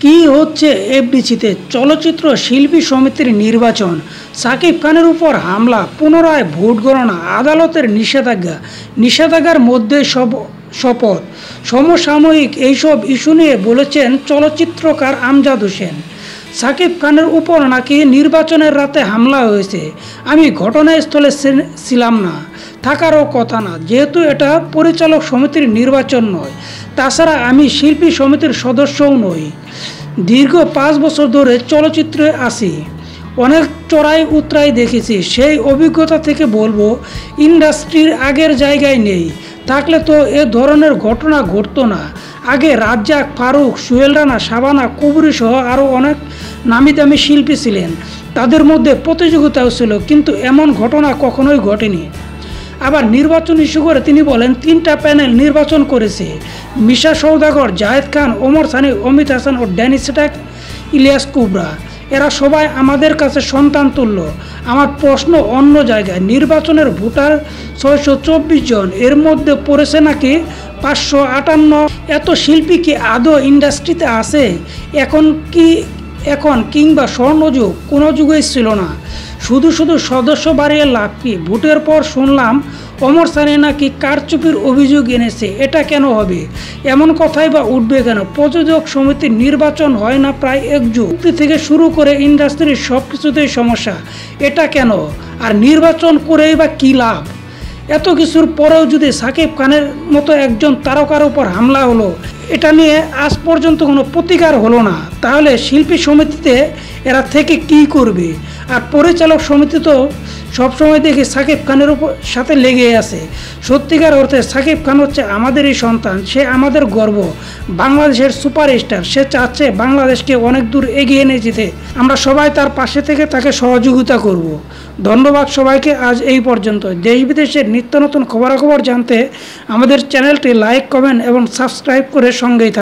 কি হচ্ছে এফডিসিতে? চলচ্চিত্র শিল্পী সমিতির নির্বাচন। সাকিব খানের উপর হামলা, পুনরায় ভোট গণনা, আদালতের নিষেধাজ্ঞা। নিষেধাজ্ঞার মধ্যে সব শপথ। সমসাময়িক এইসব ইস্যু নিয়ে বলেছেন চলচ্চিত্রকার আমজাদ হোসেন। সাকিব খানের উপর নাকি নির্বাচনের রাতে হামলা হয়েছে। আমি ঘটনাস্থলে ছিলাম না। থাকারও কথা না। যেহেতু এটা পরিচালক সমিতির নির্বাচন নয়, তাছাড়া আমি শিল্পী সমিতির সদস্যও নই। দীর্ঘ পাঁচ বছর ধরে চলচ্চিত্রে আছি। অনেক চড়াই উতরাই দেখেছি। সেই অভিজ্ঞতা থেকে বলব, ইন্ডাস্ট্রির আগের জায়গায় নেই। থাকলে তো এ ধরনের ঘটনা ঘটতো না। আগে রাজ্জাক, ফারুক, সুহেল রানা শাবানা কবুরি সহ আরও অনেক নামি দামি শিল্পী ছিলেন। তাদের মধ্যে প্রতিযোগিতাও ছিল, কিন্তু এমন ঘটনা কখনোই ঘটেনি। আবার নির্বাচন ইস্যু করে তিনি বলেন, তিনটা প্যানেল নির্বাচন করেছে। মিশা সৌদাগর জাহেদ খান, ওমর সানি, অমিত হাসান ও ড্যানি সেটাক, ইলিয়াস কুবরা। এরা সবাই আমাদের কাছে সন্তান তুল্য। আমার প্রশ্ন অন্য জায়গায়, নির্বাচনের ভোটার ছয়শো চব্বিশ জন, এর মধ্যে পড়েছে নাকি পাঁচশো আটান্ন? এত শিল্পী কি আদৌ ইন্ডাস্ট্রিতে আছে? এখন কি, এখন কিংবা স্বর্ণযুগ, কোনো যুগেই ছিল না। শুধু শুধু সদস্য বাড়িয়ে লাভ কি? ভোটের পর শুনলাম অমর সানি নাকি কারচুপির অভিযোগ এনেছে। এটা কেন হবে? এমন কথাই বা উঠবে কেন? প্রযোজক সমিতির নির্বাচন হয় না প্রায় এক যুগ থেকে শুরু করে ইন্ডাস্ট্রির সব কিছুতেই সমস্যা। এটা কেন? আর নির্বাচন করেই বা কী লাভ? এত কিছুর পরেও যদি সাকিব খানের মতো একজন তারকার উপর হামলা হলো, এটা নিয়ে আজ পর্যন্ত কোনো প্রতিকার হলো না। তাহলে শিল্পী সমিতিতে এরা থেকে কি করবে? আর পরিচালক সমিতি তো সবসময় দেখি সাকিব খানের উপর সাথে লেগে আছে। সত্যিকার অর্থে সাকিব খান হচ্ছে আমাদেরই সন্তান, সে আমাদের গর্ব। বাংলাদেশের সুপারস্টার, সে চাচ্ছে বাংলাদেশকে অনেক দূর এগিয়ে নিয়ে যেতে। আমরা সবাই তার পাশে থেকে তাকে সহযোগিতা করব। ধন্যবাদ সবাইকে আজ এই পর্যন্ত। দেশ বিদেশের নিত্য নতুন খবরাখবর জানতে আমাদের চ্যানেলটি লাইক, কমেন্ট এবং সাবস্ক্রাইব করে সঙ্গেই